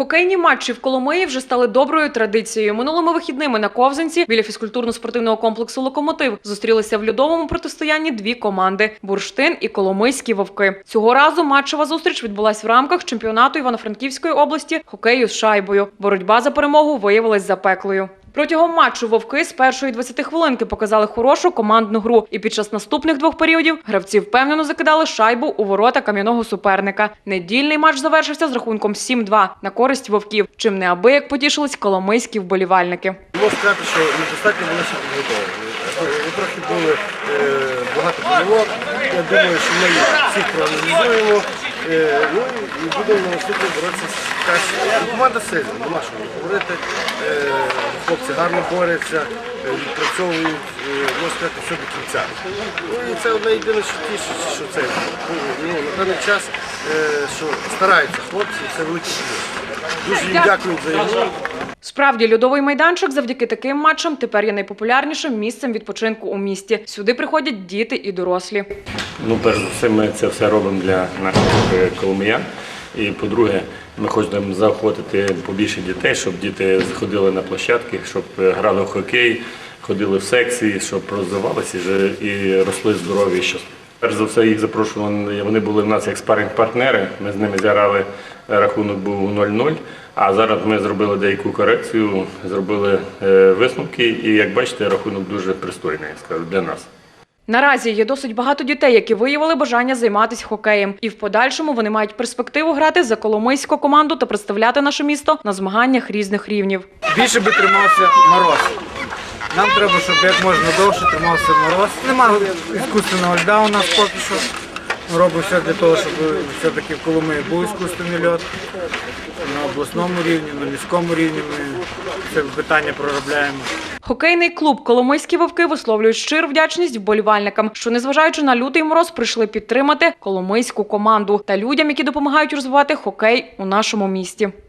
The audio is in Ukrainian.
Хокейні матчі в Коломиї вже стали доброю традицією. Минулими вихідними на Ковзанці біля фізкультурно-спортивного комплексу Локомотив зустрілися в льодовому протистоянні дві команди Бурштин і Коломийські вовки. Цього разу матчева зустріч відбулась в рамках чемпіонату Івано-Франківської області хокею з шайбою. Боротьба за перемогу виявилась запеклою. Протягом матчу вовки з першої 20 хвилинки показали хорошу командну гру, і під час наступних двох періодів гравці впевнено закидали шайбу у ворота кам'яного суперника. Недільний матч завершився з рахунком 7-2 на користь вовків, чим неабияк потішились коломийські вболівальники. Можу сказати, що недостатньо були ще підготовлені. Трохи були е, багато помилок. Я думаю, що ми всіх проаналізуємо. І будемо на наступний боротися з. Ну, Команда сильна, нема що говорити. Е, хлопці гарно борються, е, відпрацьовують, е, можна сказати, все до кінця. Ну і це одне єдине, що тішить, що це ну, на даний час, що стараються хлопці, це велике плюс. Дуже їм дякую за ігру. Справді, льодовий майданчик завдяки таким матчам тепер є найпопулярнішим місцем відпочинку у місті. Сюди приходять діти і дорослі. Ну, перш за все, ми це все робимо для наших коломиян. І по-друге, ми хочемо заохотити побільше дітей, щоб діти заходили на площадки, щоб е, грали в хокей, ходили в секції, щоб розвивалися і росли здорові і. Перш за все, їх запрошували, вони були в нас як спаринг-партнери. Ми з ними зіграли, рахунок був 0-0. А зараз ми зробили деяку корекцію, зробили е, висновки, і як бачите, рахунок дуже пристойний, я скажу, для нас. Наразі є досить багато дітей, які виявили бажання займатися хокеєм, і в подальшому вони мають перспективу грати за коломийську команду та представляти наше місто на змаганнях різних рівнів. більше би тримався мороз. Нам треба, щоб як можна довше тримався мороз. Нема іскусственного льда у нас поки що. Робимо все для того, щоб все-таки в Коломиї був іскусственний льод. На обласному рівні, на міському рівні ми це питання проробляємо. Хокейний клуб Коломийські вовки висловлюють щиру вдячність вболівальникам, що незважаючи на лютий мороз, прийшли підтримати коломийську команду та людям, які допомагають розвивати хокей у нашому місті.